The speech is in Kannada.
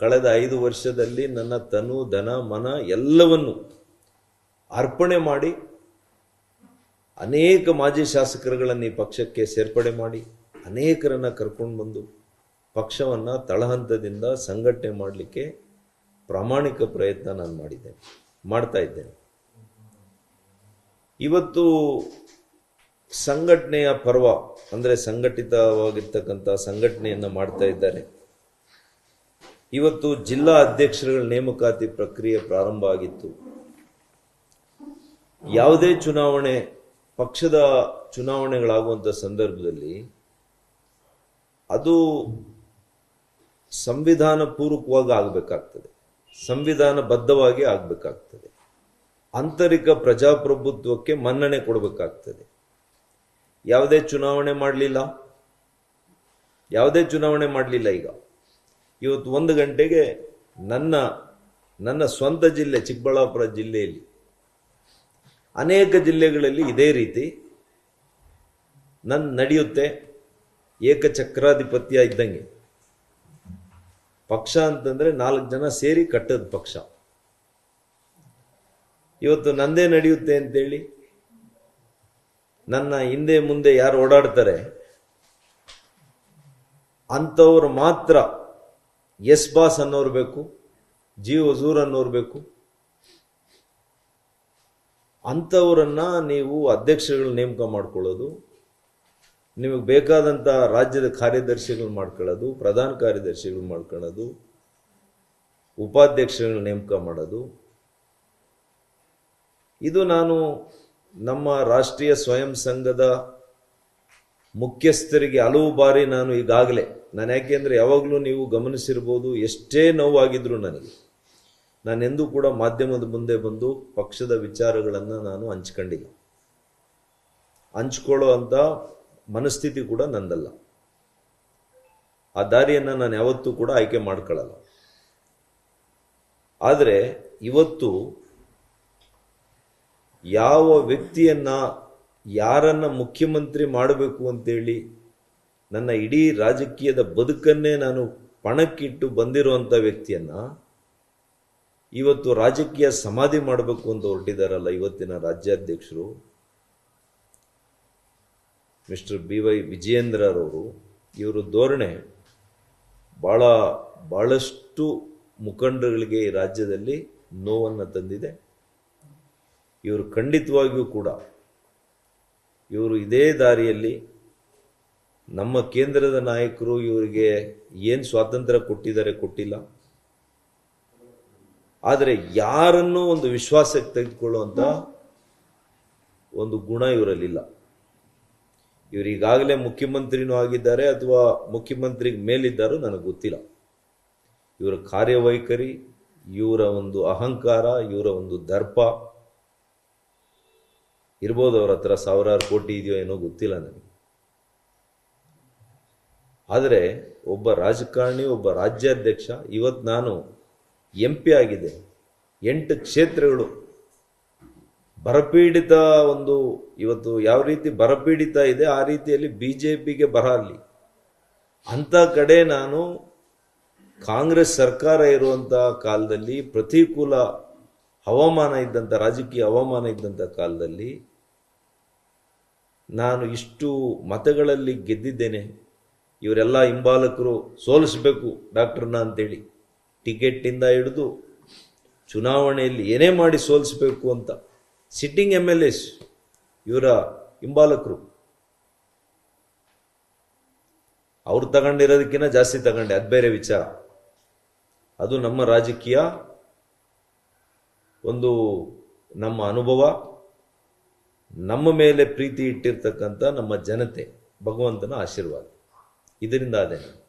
ಕಳೆದ ಐದು ವರ್ಷದಲ್ಲಿ ನನ್ನ ತನು ಧನ ಮನ ಎಲ್ಲವನ್ನು ಅರ್ಪಣೆ ಮಾಡಿ, ಅನೇಕ ಮಾಜಿ ಶಾಸಕರುಗಳನ್ನು ಈ ಪಕ್ಷಕ್ಕೆ ಸೇರ್ಪಡೆ ಮಾಡಿ, ಅನೇಕರನ್ನ ಕರ್ಕೊಂಡು ಬಂದು ಪಕ್ಷವನ್ನು ತಳಹಂತದಿಂದ ಸಂಘಟನೆ ಮಾಡಲಿಕ್ಕೆ ಪ್ರಾಮಾಣಿಕ ಪ್ರಯತ್ನ ನಾನು ಮಾಡಿದ್ದೇನೆ, ಮಾಡ್ತಾ ಇದ್ದೇನೆ. ಇವತ್ತು ಸಂಘಟನೆಯ ಪರ್ವ, ಅಂದರೆ ಸಂಘಟಿತವಾಗಿರ್ತಕ್ಕಂಥ ಸಂಘಟನೆಯನ್ನು ಮಾಡ್ತಾ ಇದ್ದಾರೆ. ಇವತ್ತು ಜಿಲ್ಲಾ ಅಧ್ಯಕ್ಷರುಗಳ ನೇಮಕಾತಿ ಪ್ರಕ್ರಿಯೆ ಪ್ರಾರಂಭ ಆಗಿತ್ತು. ಯಾವುದೇ ಚುನಾವಣೆ, ಪಕ್ಷದ ಚುನಾವಣೆಗಳಾಗುವಂಥ ಸಂದರ್ಭದಲ್ಲಿ ಅದು ಸಂವಿಧಾನ ಪೂರ್ವಕವಾಗಿ ಆಗಬೇಕಾಗ್ತದೆ. ಸಂವಿಧಾನಬದ್ಧವಾಗಿ ಆಗಬೇಕಾಗ್ತದೆ. ಆಂತರಿಕ ಪ್ರಜಾಪ್ರಭುತ್ವಕ್ಕೆ ಮನ್ನಣೆ ಕೊಡಬೇಕಾಗ್ತದೆ. ಯಾವುದೇ ಚುನಾವಣೆ ಮಾಡಲಿಲ್ಲ. ಯಾವುದೇ ಚುನಾವಣೆ ಮಾಡಲಿಲ್ಲ ಈಗ. ಇವತ್ತು ಒಂದು ಗಂಟೆಗೆ ನನ್ನ ನನ್ನ ಸ್ವಂತ ಜಿಲ್ಲೆ, ಚಿಕ್ಕಬಳ್ಳಾಪುರ ಜಿಲ್ಲೆಯಲ್ಲಿ ಅನೇಕ ಜಿಲ್ಲೆಗಳಲ್ಲಿ ಇದೇ ರೀತಿ ನನ್ನ ನಡೆಯುತ್ತೆ ಏಕಚಕ್ರಾಧಿಪತ್ಯ ಇದ್ದಂಗೆ. ಪಕ್ಷ ಅಂತಂದ್ರೆ ನಾಲ್ಕು ಜನ ಸೇರಿ ಕಟ್ಟದ ಪಕ್ಷ. ಇವತ್ತು ನಂದೇ ನಡೆಯುತ್ತೆ ಅಂತೇಳಿ ನನ್ನ ಹಿಂದೆ ಮುಂದೆ ಯಾರು ಓಡಾಡ್ತಾರೆ, ಅಂಥವ್ರು ಮಾತ್ರ ಎಸ್ ಬಾಸ್ ಅನ್ನೋರು ಬೇಕು ಜಿ ಹಜೂರ್ ಅನ್ನೋರು ಬೇಕು ಅಂಥವರನ್ನು ನೀವು ಅಧ್ಯಕ್ಷರುಗಳು ನೇಮಕ ಮಾಡ್ಕೊಳ್ಳೋದು, ನಿಮಗೆ ಬೇಕಾದಂಥ ರಾಜ್ಯದ ಕಾರ್ಯದರ್ಶಿಗಳು ಮಾಡ್ಕೊಳ್ಳೋದು, ಪ್ರಧಾನ ಕಾರ್ಯದರ್ಶಿಗಳು ಮಾಡ್ಕೊಳ್ಳೋದು, ಉಪಾಧ್ಯಕ್ಷರುಗಳ ನೇಮಕ ಮಾಡೋದು. ಇದು ನಾನು ನಮ್ಮ ರಾಷ್ಟ್ರೀಯ ಸ್ವಯಂ ಸಂಘದ ಮುಖ್ಯಸ್ಥರಿಗೆ ಹಲವು ಬಾರಿ ನಾನು ಈಗಾಗಲೇ, ನಾನು ಯಾಕೆಂದ್ರೆ ಯಾವಾಗಲೂ ನೀವು ಗಮನಿಸಿರ್ಬೋದು ಎಷ್ಟೇ ನೋವಾಗಿದ್ರು ನನಗೆ. ನಾನೆಂದೂ ಕೂಡ ಮಾಧ್ಯಮದ ಮುಂದೆ ಬಂದು ಪಕ್ಷದ ವಿಚಾರಗಳನ್ನು ನಾನು ಹಂಚ್ಕೊಂಡಿಲ್ಲ. ಹಂಚ್ಕೊಳ್ಳೋ ಅಂತ ಮನಸ್ಥಿತಿ ಕೂಡ ನಂದಲ್ಲ. ಆ ದಾರಿಯನ್ನು ನಾನು ಯಾವತ್ತೂ ಕೂಡ ಆಯ್ಕೆ ಮಾಡ್ಕೊಳ್ಳಲ್ಲ. ಆದರೆ ಇವತ್ತು ಯಾವ ವ್ಯಕ್ತಿಯನ್ನ ಯಾರನ್ನ ಮುಖ್ಯಮಂತ್ರಿ ಮಾಡಬೇಕು ಅಂತೇಳಿ ನನ್ನ ಇಡೀ ರಾಜಕೀಯದ ಬದುಕನ್ನೇ ನಾನು ಪಣಕ್ಕಿಟ್ಟು ಬಂದಿರುವಂಥ ವ್ಯಕ್ತಿಯನ್ನು ಇವತ್ತು ರಾಜಕೀಯ ಸಮಾಧಿ ಮಾಡಬೇಕು ಅಂತ ಹೊರಟಿದಾರಲ್ಲ ಇವತ್ತಿನ ರಾಜ್ಯಾಧ್ಯಕ್ಷರು, ಮಿಸ್ಟರ್ ಬಿ ವೈ ವಿಜಯೇಂದ್ರರವರು. ಇವರು ಧೋರಣೆ ಭಾಳ ಭಾಳಷ್ಟು ಮುಖಂಡರುಗಳಿಗೆ ಈ ರಾಜ್ಯದಲ್ಲಿ ನೋವನ್ನು ತಂದಿದೆ. ಇವರು ಖಂಡಿತವಾಗಿಯೂ ಕೂಡ ಇವರು ಇದೇ ದಾರಿಯಲ್ಲಿ ನಮ್ಮ ಕೇಂದ್ರದ ನಾಯಕರು ಇವರಿಗೆ ಏನು ಸ್ವಾತಂತ್ರ್ಯ ಕೊಟ್ಟಿದ್ದಾರೆ ಕೊಟ್ಟಿಲ್ಲ. ಆದರೆ ಯಾರನ್ನು ಒಂದು ವಿಶ್ವಾಸಕ್ಕೆ ತೆಗೆದುಕೊಳ್ಳುವಂಥ ಒಂದು ಗುಣ ಇವರಲ್ಲಿಲ್ಲ. ಇವರು ಈಗಾಗಲೇ ಮುಖ್ಯಮಂತ್ರಿನೂ ಆಗಿದ್ದಾರೆ ಅಥವಾ ಮುಖ್ಯಮಂತ್ರಿಗೆ ಮೇಲಿದ್ದಾರೋ ನನಗೆ ಗೊತ್ತಿಲ್ಲ. ಇವರ ಕಾರ್ಯವೈಖರಿ, ಇವರ ಒಂದು ಅಹಂಕಾರ, ಇವರ ಒಂದು ದರ್ಪ ಇರ್ಬೋದು ಅವ್ರ ಹತ್ರ ಸಾವಿರಾರು ಕೋಟಿ ಇದೆಯೋ ಏನೋ ಗೊತ್ತಿಲ್ಲ ನನಗೆ. ಆದರೆ ಒಬ್ಬ ರಾಜಕಾರಣಿ, ಒಬ್ಬ ರಾಜ್ಯಾಧ್ಯಕ್ಷ ಇವತ್ತು ನಾನು ಎಂ ಪಿ ಆಗಿದೆ. ಎಂಟು ಕ್ಷೇತ್ರಗಳು. ಬರಪೀಡಿತ ಒಂದು, ಇವತ್ತು ಯಾವ ರೀತಿ ಬರಪೀಡಿತ ಇದೆ, ಆ ರೀತಿಯಲ್ಲಿ ಬಿ ಜೆ ಪಿಗೆ ಬರ ಅಲ್ಲಿ. ಅಂಥ ಕಡೆ ನಾನು ಕಾಂಗ್ರೆಸ್ ಸರ್ಕಾರ ಇರುವಂಥ ಕಾಲದಲ್ಲಿ ಪ್ರತಿಕೂಲ ಹವಾಮಾನ ಇದ್ದಂಥ ರಾಜಕೀಯ ಹವಾಮಾನ ಇದ್ದಂಥ ಕಾಲದಲ್ಲಿ ನಾನು ಇಷ್ಟು ಮತಗಳಲ್ಲಿ ಗೆದ್ದಿದ್ದೇನೆ. ಇವರೆಲ್ಲ ಹಿಂಬಾಲಕರು ಸೋಲಿಸಬೇಕು ಡಾಕ್ಟ್ರನ್ನ ಅಂತೇಳಿ. ಟಿಕೆಟಿಂದ ಹಿಡಿದು ಚುನಾವಣೆಯಲ್ಲಿ ಏನೇ ಮಾಡಿ ಸೋಲಿಸಬೇಕು ಅಂತ. ಸಿಟ್ಟಿಂಗ್ ಎಂ ಎಲ್ ಎಸ್, ಇವರ ಹಿಂಬಾಲಕರು. ಅವ್ರು ತಗೊಂಡಿರೋದಕ್ಕಿಂತ ಜಾಸ್ತಿ ತಗೊಂಡೆ, ಅದು ಬೇರೆ ವಿಚಾರ. ಅದು ನಮ್ಮ ರಾಜಕೀಯ ಒಂದು ನಮ್ಮ ಅನುಭವ ನಮ್ಮ ಮೇಲೆ ಪ್ರೀತಿ ಇಟ್ಟಿರ್ತಕ್ಕಂಥ ನಮ್ಮ ಜನತೆ ಭಗವಂತನ ಆಶೀರ್ವಾದ. ಇದರಿಂದ ಅದೇ